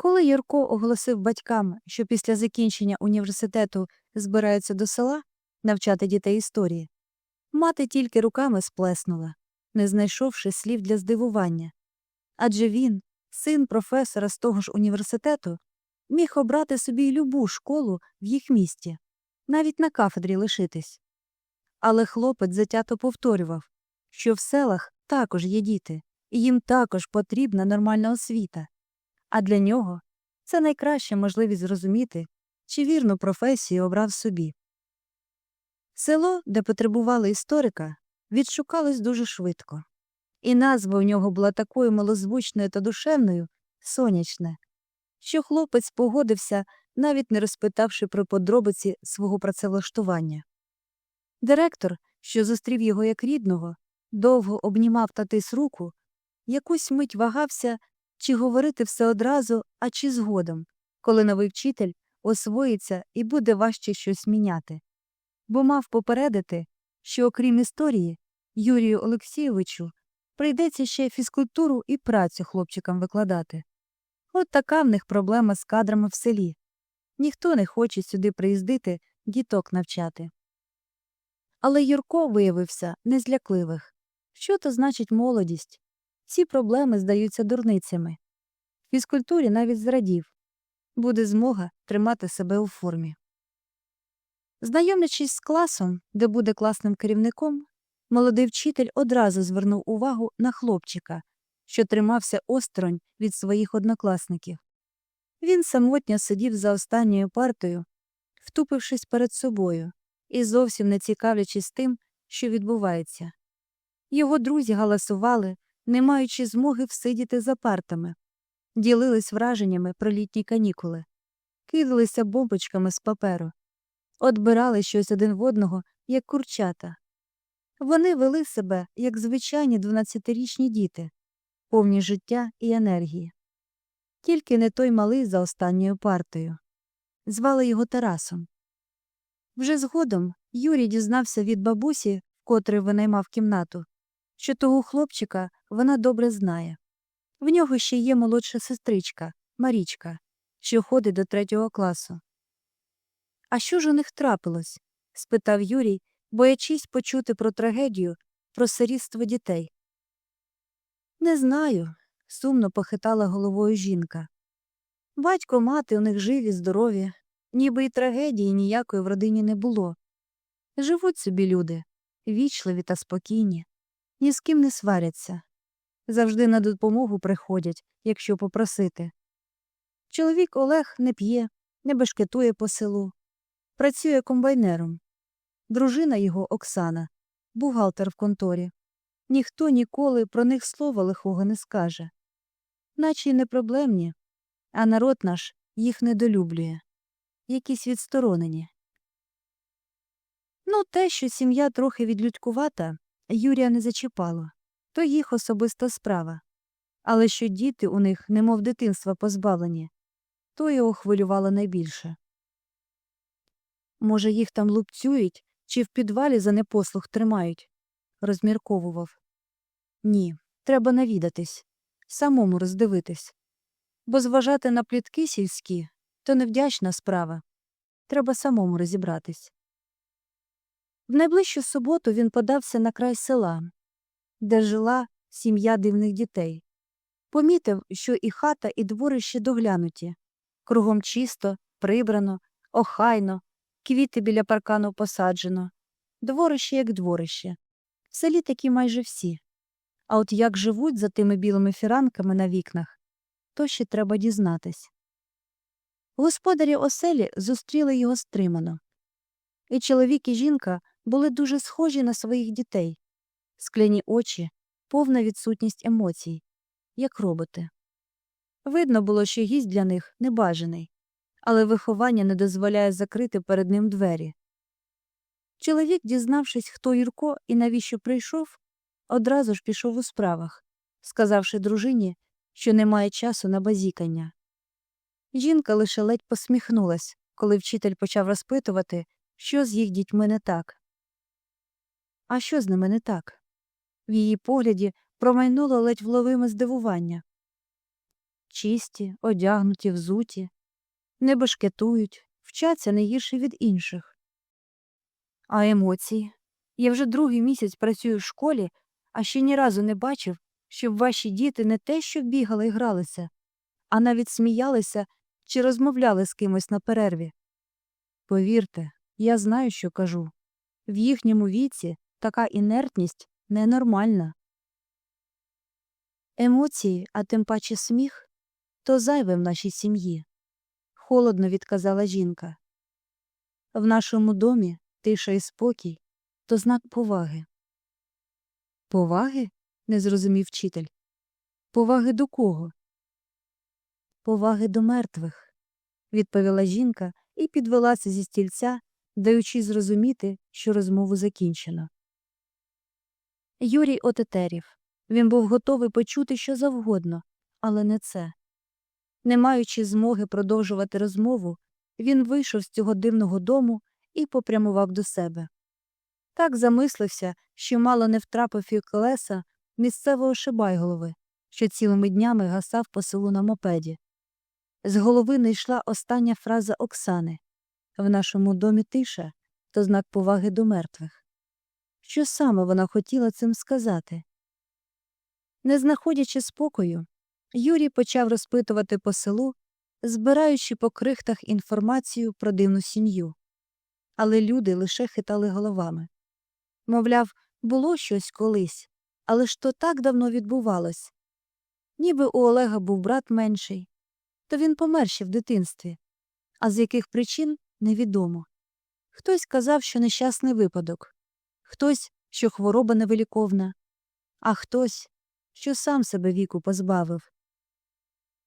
Коли Юрко оголосив батькам, що після закінчення університету збираються до села навчати дітей історії, мати тільки руками сплеснула, не знайшовши слів для здивування. Адже він, син професора з того ж університету, міг обрати собі любу школу в їх місті, навіть на кафедрі лишитись. Але хлопець затято повторював, що в селах також є діти, і їм також потрібна нормальна освіта. А для нього це найкраща можливість зрозуміти, чи вірну професію обрав собі. Село, де потребували історика, відшукалось дуже швидко, і назва у нього була такою малозвучною та душевною сонячне, що хлопець погодився, навіть не розпитавши про подробиці свого працевлаштування. Директор, що зустрів його як рідного, довго обнімав та тис руку, якусь мить вагався, чи говорити все одразу, а чи згодом, коли новий вчитель освоїться і буде важче щось міняти. Бо мав попередити, що окрім історії, Юрію Олексійовичу прийдеться ще фізкультуру і працю хлопчикам викладати. От така в них проблема з кадрами в селі. Ніхто не хоче сюди приїздити, діток навчати. Але Юрко виявився не з. Що то значить молодість? Ці проблеми здаються дурницями. В фізкультурі навіть зрадів. Буде змога тримати себе у формі. Знайомлячись з класом, де буде класним керівником, молодий вчитель одразу звернув увагу на хлопчика, що тримався осторонь від своїх однокласників. Він самотньо сидів за останньою партою, втупившись перед собою і зовсім не цікавлячись тим, що відбувається. Його друзі галасували, не маючи змоги всидіти за партами, ділились враженнями про літні канікули, кидалися бомбочками з паперу, отбирали щось один в одного, як курчата. Вони вели себе, як звичайні дванадцятирічні діти, повні життя і енергії. Тільки не той малий за останньою партою. Звали його Тарасом. Вже згодом Юрій дізнався від бабусі, котрий винаймав кімнату, що того хлопчика вона добре знає. В нього ще є молодша сестричка Марічка, що ходить до третього класу. А що ж у них трапилось? спитав Юрій, боячись почути про трагедію, про сирітство дітей. Не знаю, сумно похитала головою жінка. Батько, мати у них живі, здорові, ніби й трагедії ніякої в родині не було. Живуть собі люди, вічливі та спокійні, ні з ким не сваряться. Завжди на допомогу приходять, якщо попросити. Чоловік Олег не п'є, не бешкетує по селу, працює комбайнером. Дружина його Оксана, бухгалтер в конторі. Ніхто ніколи про них слова лихого не скаже. Наче й не проблемні, а народ наш їх недолюблює. Якісь відсторонені. Ну, те, що сім'я трохи відлюдькувата, Юрія не зачіпало то їх особиста справа. Але що діти у них, немов дитинства, позбавлені, то його хвилювало найбільше. Може, їх там лупцюють чи в підвалі за непослух тримають, розмірковував. Ні, треба навідатись, самому роздивитись. Бо зважати на плітки сільські то невдячна справа. Треба самому розібратись. В найближчу суботу він подався на край села, де жила сім'я дивних дітей. Помітив, що і хата, і дворище доглянуті. Кругом чисто, прибрано, охайно, квіти біля паркану посаджено. Дворище як дворище. В селі такі майже всі. А от як живуть за тими білими фіранками на вікнах, то ще треба дізнатись. Господарі оселі зустріли його стримано. І чоловік і жінка були дуже схожі на своїх дітей скляні очі, повна відсутність емоцій, як роботи. Видно було, що гість для них небажаний, але виховання не дозволяє закрити перед ним двері. Чоловік, дізнавшись, хто Юрко і навіщо прийшов, одразу ж пішов у справах, сказавши дружині, що немає часу на базікання. Жінка лише ледь посміхнулась, коли вчитель почав розпитувати, що з їх дітьми не так. А що з ними не так? В її погляді промайнуло ледь вловиме здивування. чисті, одягнуті, взуті, не башкетують, вчаться не гірше від інших. А емоції? Я вже другий місяць працюю в школі, а ще ні разу не бачив, щоб ваші діти не те, що бігали і гралися, а навіть сміялися чи розмовляли з кимось на перерві. Повірте, я знаю, що кажу. В їхньому віці така інертність ненормальна. Емоції, а тим паче сміх, то зайве в нашій сім'ї, холодно відказала жінка. В нашому домі тиша і спокій то знак поваги. Поваги? не зрозумів вчитель. Поваги до кого? Поваги до мертвих, відповіла жінка і підвелася зі стільця, даючи зрозуміти, що розмову закінчено. Юрій отетерів. Він був готовий почути що завгодно, але не це. Не маючи змоги продовжувати розмову, він вийшов з цього дивного дому і попрямував до себе. Так замислився, що мало не втрапив і колеса місцевого шибайголови, що цілими днями гасав по селу на мопеді. З голови не йшла остання фраза Оксани в нашому домі тиша то знак поваги до мертвих. Що саме вона хотіла цим сказати? Не знаходячи спокою, Юрій почав розпитувати по селу, збираючи по крихтах інформацію про дивну сім'ю. Але люди лише хитали головами. Мовляв, було щось колись, але ж то так давно відбувалось. Ніби у Олега був брат менший, то він помер ще в дитинстві, а з яких причин невідомо. Хтось казав, що нещасний випадок, хтось, що хвороба невиліковна, а хтось, що сам себе віку позбавив.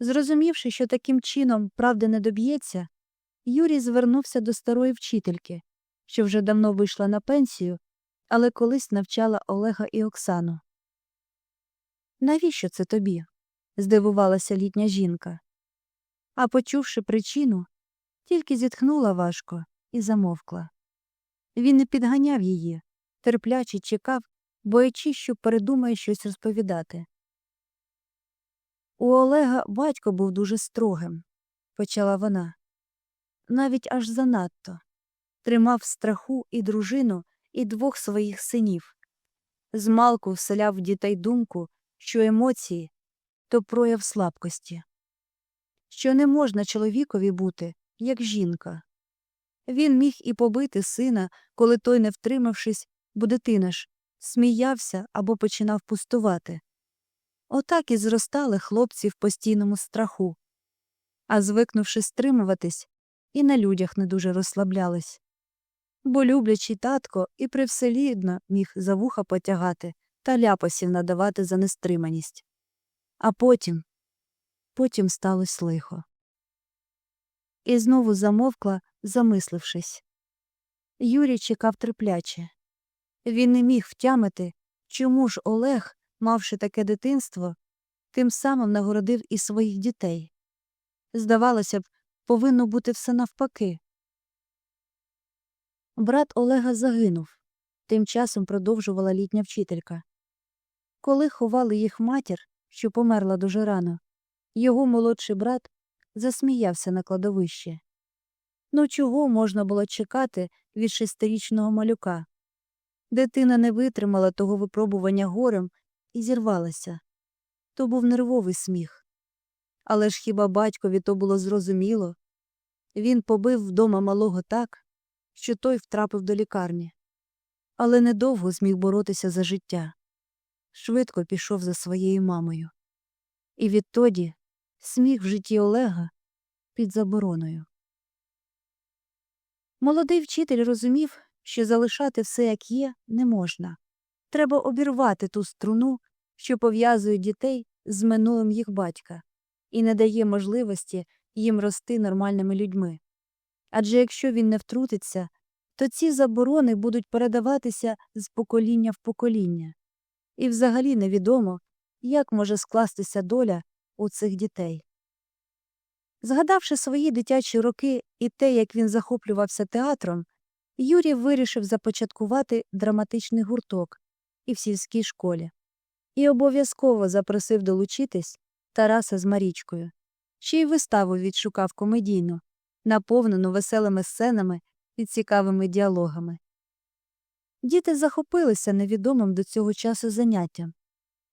Зрозумівши, що таким чином правди не доб'ється, Юрій звернувся до старої вчительки, що вже давно вийшла на пенсію, але колись навчала Олега і Оксану. Навіщо це тобі? здивувалася літня жінка. А почувши причину, тільки зітхнула важко і замовкла. Він не підганяв її, терпляче чекав, боячись, що передумає щось розповідати. У Олега батько був дуже строгим, почала вона. Навіть аж занадто. Тримав страху і дружину, і двох своїх синів. Змалку вселяв в дітей думку, що емоції то прояв слабкості, що не можна чоловікові бути, як жінка. Він міг і побити сина, коли той, не втримавшись, бо дитина ж, сміявся або починав пустувати. Отак і зростали хлопці в постійному страху, а звикнувши стримуватись, і на людях не дуже розслаблялись. Бо люблячий татко і привселідно міг за вуха потягати та ляпасів надавати за нестриманість. А потім, потім сталося лихо. І знову замовкла, замислившись. Юрій чекав терпляче. Він не міг втямити, чому ж Олег, мавши таке дитинство, тим самим нагородив і своїх дітей. Здавалося б, повинно бути все навпаки. Брат Олега загинув, тим часом продовжувала літня вчителька. Коли ховали їх матір, що померла дуже рано, його молодший брат засміявся на кладовище. Ну чого можна було чекати від шестирічного малюка? Дитина не витримала того випробування горем і зірвалася. То був нервовий сміх. Але ж хіба батькові то було зрозуміло? Він побив вдома малого так, що той втрапив до лікарні. Але недовго зміг боротися за життя. Швидко пішов за своєю мамою. І відтоді сміх в житті Олега під забороною. Молодий вчитель розумів, що залишати все як є, не можна. Треба обірвати ту струну, що пов'язує дітей з минулим їх батька, і не дає можливості їм рости нормальними людьми. Адже якщо він не втрутиться, то ці заборони будуть передаватися з покоління в покоління. І взагалі невідомо, як може скластися доля у цих дітей. Згадавши свої дитячі роки і те, як він захоплювався театром, Юрій вирішив започаткувати драматичний гурток і в сільській школі, і обов'язково запросив долучитись Тараса з Марічкою. Ще й виставу відшукав комедійну, наповнену веселими сценами і цікавими діалогами. Діти захопилися невідомим до цього часу заняттям,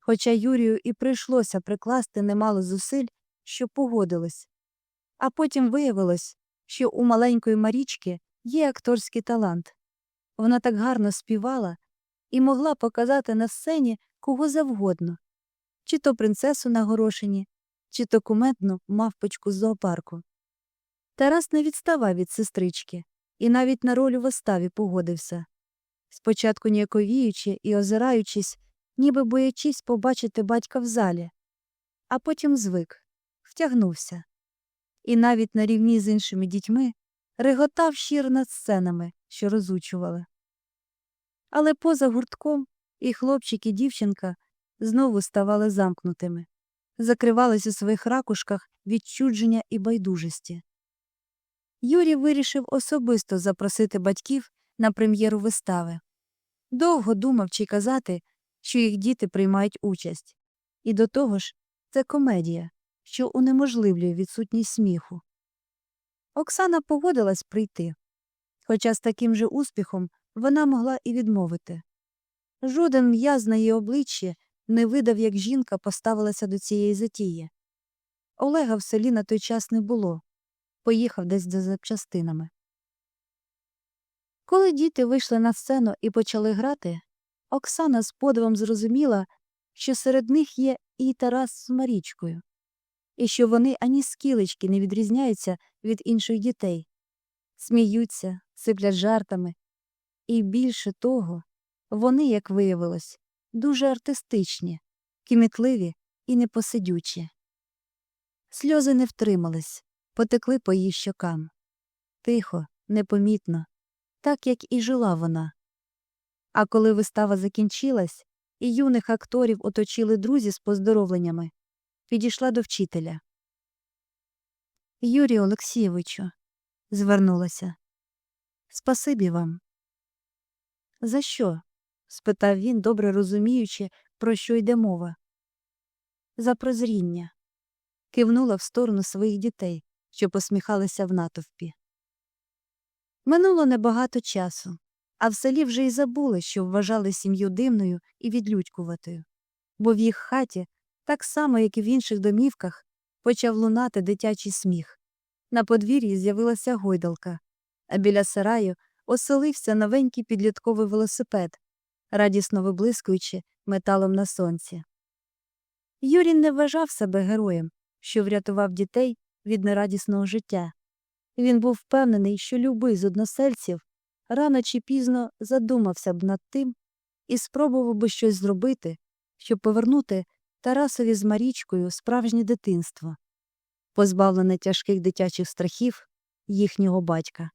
хоча Юрію і прийшлося прикласти немало зусиль, що погодились. А потім виявилось, що у маленької Марічки є акторський талант. Вона так гарно співала і могла показати на сцені кого завгодно чи то принцесу на горошині, чи то куметну мавпочку з зоопарку. Тарас не відставав від сестрички і навіть на роль у виставі погодився. Спочатку ніяковіючи і озираючись, ніби боячись побачити батька в залі, а потім звик, втягнувся. І навіть на рівні з іншими дітьми реготав щир над сценами, що розучували. Але поза гуртком і хлопчик, і дівчинка знову ставали замкнутими, закривались у своїх ракушках відчудження і байдужості. Юрій вирішив особисто запросити батьків на прем'єру вистави. Довго думав чи казати, що їх діти приймають участь. І до того ж, це комедія, що унеможливлює відсутність сміху. Оксана погодилась прийти, хоча з таким же успіхом вона могла і відмовити. Жоден м'яз на її обличчі не видав, як жінка поставилася до цієї затії. Олега в селі на той час не було поїхав десь за запчастинами. Коли діти вийшли на сцену і почали грати, Оксана з подивом зрозуміла, що серед них є і Тарас з Марічкою, і що вони ані скілечки не відрізняються від інших дітей, сміються, сиплять жартами. І більше того, вони, як виявилось, дуже артистичні, кімітливі і непосидючі. Сльози не втримались, потекли по її щокам. Тихо, непомітно, так як і жила вона. А коли вистава закінчилась, і юних акторів оточили друзі з поздоровленнями, підійшла до вчителя. Юрію Олексійовичу, звернулася. Спасибі вам. За що? спитав він, добре розуміючи, про що йде мова. За прозріння. Кивнула в сторону своїх дітей, що посміхалися в натовпі. Минуло небагато часу, а в селі вже й забули, що вважали сім'ю дивною і відлюдькуватою, бо в їх хаті, так само, як і в інших домівках, почав лунати дитячий сміх. На подвір'ї з'явилася гойдалка, а біля сараю оселився новенький підлітковий велосипед, радісно виблискуючи металом на сонці. Юрій не вважав себе героєм, що врятував дітей від нерадісного життя. Він був впевнений, що любий з односельців рано чи пізно задумався б над тим і спробував би щось зробити, щоб повернути Тарасові з Марічкою справжнє дитинство, позбавлене тяжких дитячих страхів їхнього батька.